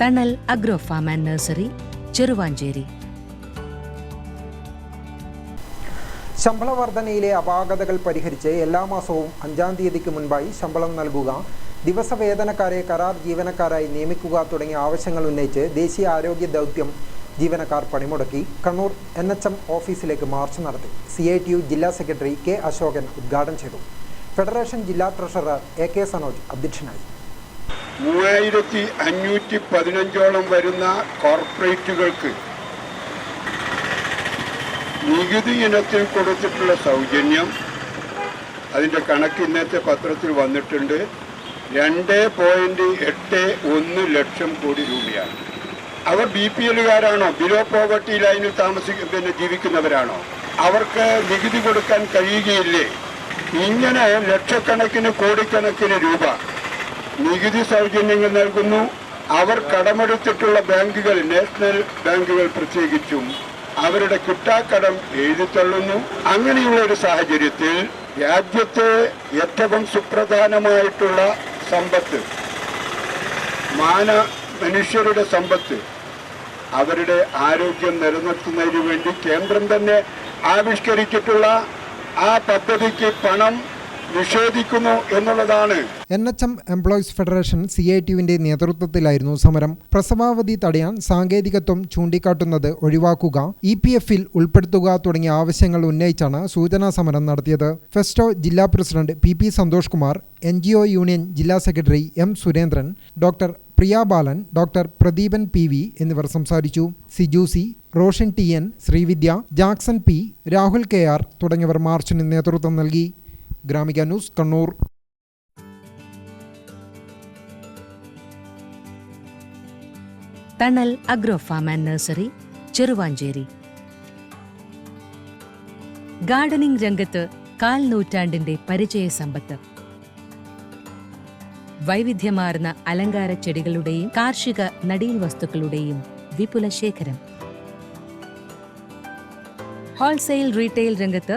Thanal agro farm and nursery Cheruvanchery ശമ്പള വർധനയിലെ അപാകതകൾ പരിഹരിച്ച് എല്ലാ മാസവും അഞ്ചാം തീയതിക്ക് മുൻപായി ശമ്പളം നൽകുക ദിവസവേതനക്കാരെ കരാർ ജീവനക്കാരായി നിയമിക്കുക തുടങ്ങിയ ആവശ്യങ്ങൾ ഉന്നയിച്ച് ദേശീയ ആരോഗ്യ ദൗത്യം ജീവനക്കാർ പണിമുടക്കി. കണ്ണൂർ എൻ എച്ച് എം ഓഫീസിലേക്ക് മാർച്ച് നടത്തി. സി ഐ ടി യു ജില്ലാ സെക്രട്ടറി കെ അശോകൻ ഉദ്ഘാടനം ചെയ്തു. ഫെഡറേഷൻ ജില്ലാ ട്രഷറർ എ കെ സനോജ് അധ്യക്ഷനായി. മൂവായിരത്തി അഞ്ഞൂറ്റി പതിനഞ്ചോളം വരുന്ന കോർപ്പറേറ്റുകൾക്ക് നികുതി ഇനത്തിൽ കൊടുത്തിട്ടുള്ള സൗജന്യം അതിന്റെ കണക്ക് ഇന്നത്തെ പത്രത്തിൽ വന്നിട്ടുണ്ട് രണ്ട് പോയിന്റ് എട്ട് ഒന്ന് ലക്ഷം കോടി രൂപയാണ്. അവർ ബി പി എല്ലുകാരാണോ? ബിലോ പോവർട്ടി ലൈനിൽ താമസിക്ക പിന്നെ ജീവിക്കുന്നവരാണോ? അവർക്ക് നികുതി കൊടുക്കാൻ കഴിയുകയില്ലേ? ഇങ്ങനെ ലക്ഷക്കണക്കിന് കോടിക്കണക്കിന് രൂപ നികുതി സൗജന്യങ്ങൾ നൽകുന്നു. അവർ കടമെടുത്തിട്ടുള്ള ബാങ്കുകൾ നാഷണൽ ബാങ്കുകൾ പ്രത്യേകിച്ചും അവരുടെ കിട്ടാക്കടം എഴുതിത്തള്ളുന്നു അങ്ങനെയുള്ള ഒരു സാഹചര്യത്തിൽ രാജ്യത്തെ ഏറ്റവും സുപ്രധാനമായിട്ടുള്ള സമ്പത്ത് മാന മനുഷ്യരുടെ സമ്പത്ത് അവരുടെ ആരോഗ്യം നിലനിർത്തുന്നതിന് വേണ്ടി കേന്ദ്രം തന്നെ ആവിഷ്കരിച്ചിട്ടുള്ള ആ പദ്ധതിക്ക് പണം നിഷേധിക്കുന്നു എന്നുള്ളതാണ്. N H M employees federation C I ടിയുവിന്റെ നേതൃത്വത്തിലായിരുന്നു സമരം. പ്രസവാവധി തടയാൻ സാങ്കേതികത്വം ചൂണ്ടിക്കാട്ടുന്നത് ഒഴിവാക്കുക ഇ പി എഫിൽ ഉൾപ്പെടുത്തുക തുടങ്ങിയ ആവശ്യങ്ങൾ ഉന്നയിച്ചാണ് സൂചനാ സമരം നടത്തിയത്. ഫെസ്റ്റോ ജില്ലാ president P P Santhosh Kumar N G O union ജില്ലാ secretary M Surendran doctor Priya Balan doctor Pradeepan P V എന്നിവർ സംസാരിച്ചു. സിജൂസി Roshan T N Sreevidya Jackson P Rahul K R തുടങ്ങിയവർ മാർച്ചിന് നേതൃത്വം നൽകി. Gramika news Kannur. Thanal agro farm and nursery Cheruvanchery. Gardening രംഗത്ത് കാൽ നൂറ്റാണ്ടിന്റെ പരിചയ സമ്പത്ത്. വൈവിധ്യമാർന്ന അലങ്കാര ചെടികളുടെയും കാർഷിക നടീൽ വസ്തുക്കളുടെയും വിപുല ശേഖരം ഹോൾസെയിൽ റീറ്റെയിൽ രംഗത്ത്